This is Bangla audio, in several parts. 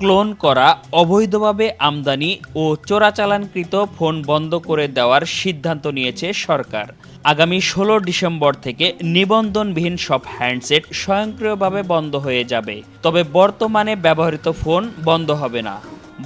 ক্লোন করা, অবৈধভাবে আমদানি ও চোরাচালানকৃত ফোন বন্ধ করে দেওয়ার সিদ্ধান্ত নিয়েছে সরকার। আগামী ষোলো ডিসেম্বর থেকে নিবন্ধনবিহীন সব হ্যান্ডসেট স্বয়ংক্রিয়ভাবে বন্ধ হয়ে যাবে। তবে বর্তমানে ব্যবহৃত ফোন বন্ধ হবে না।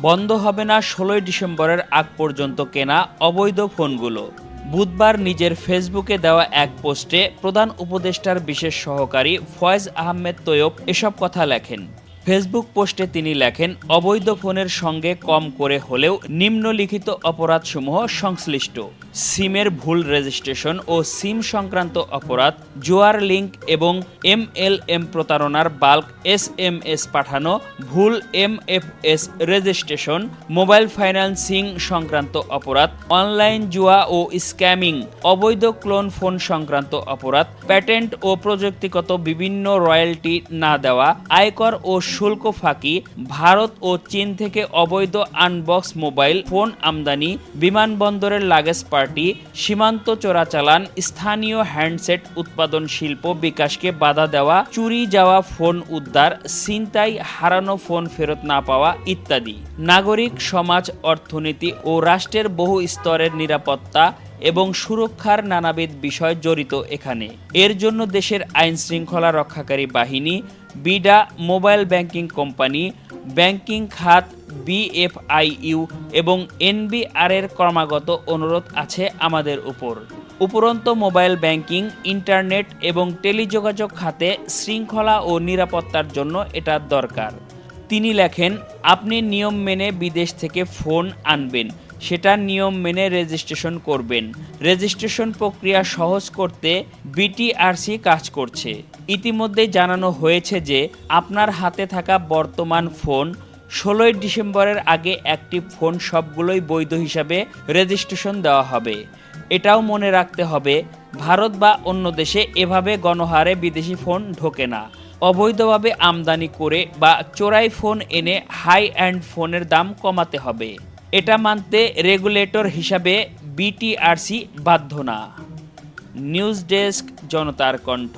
বন্ধ হবে না ষোলোই ডিসেম্বরের আগ পর্যন্ত কেনা অবৈধ ফোনগুলো। বুধবার নিজের ফেসবুকে দেওয়া এক পোস্টে প্রধান উপদেষ্টার বিশেষ সহকারী ফয়েজ আহমেদ তৈয়ব এসব কথা লেখেন। ফেসবুক পোস্টে তিনি লেখেন, অবৈধ ফোনের সঙ্গে কম করে হলেও নিম্নলিখিত অপরাধসমূহ সংশ্লিষ্ট। সিমের ভুল রেজিস্ট্রেশন ও সিম সংক্রান্ত অপরাধ, জোয়ার লিঙ্ক এবং এম এল এম প্রতারণার বাল্ক এস এম এস পাঠানো, ভুল M F S registration, mobile financing সংক্রান্ত অপরাধ, অনলাইন জুয়া ও স্ক্যামিং, অবৈধ ক্লোন ফোন সংক্রান্ত অপরাধ, প্যাটেন্ট ও প্রযুক্তিগত বিভিন্ন রয়্যালটি না দেওয়া, আয়কর ও শুল্ক ফাঁকি, ভারত ও চীন থেকে অবৈধ আনবক্স মোবাইল, ফোন আমদানি, বিমানবন্দরের লাগেজ পার্টি, সীমান্ত চোরাচালান, স্থানীয় হ্যান্ডসেট উৎপাদন শিল্প বিকাশকে বাধা দেওয়া, চুরি যাওয়া ফোন উদ্ধার, ছিনতাই, হারানো ফোন ফেরত না পাওয়া ইত্যাদি। নাগরিক, সমাজ, অর্থনীতি ও রাষ্ট্রের বহু স্তরের নিরাপত্তা এবং সুরক্ষার নানাবিধ বিষয় জড়িত এখানে। এর জন্য দেশের আইন শৃঙ্খলা রক্ষাকারী বাহিনী, BIDA mobile banking company, banking খাত, বিএফআইইউ এবং এনবিআর এর ক্রমাগত অনুরোধ আছে আমাদের উপর। উপরন্ত মোবাইল ব্যাংকিং, ইন্টারনেট এবং টেলিযোগাযোগ খাতে শৃঙ্খলা ও নিরাপত্তার জন্য এটা দরকার। তিনি লেখেন, আপনি নিয়ম মেনে বিদেশ থেকে ফোন আনবেন। সেটা নিয়ম মেনে রেজিস্ট্রেশন করবেন। রেজিস্ট্রেশন প্রক্রিয়া সহজ করতে বিটিআরসি কাজ করছে। ইতিমধ্যে জানানো হয়েছে যে, আপনার হাতে থাকা বর্তমান ফোন ষোলোই ডিসেম্বরের আগে একটি ফোন সবগুলোই বৈধ হিসাবে রেজিস্ট্রেশন দেওয়া হবে। এটাও মনে রাখতে হবে, ভারত বা অন্য দেশে এভাবে গণহারে বিদেশি ফোন ঢোকে না। অবৈধভাবে আমদানি করে বা চোরাই ফোন এনে হাই অ্যান্ড ফোনের দাম কমাতে হবে। এটা মানতে রেগুলেটর হিসাবে বিটিআরসি বাধ্য না। নিউজ ডেস্ক জনতার কণ্ঠ।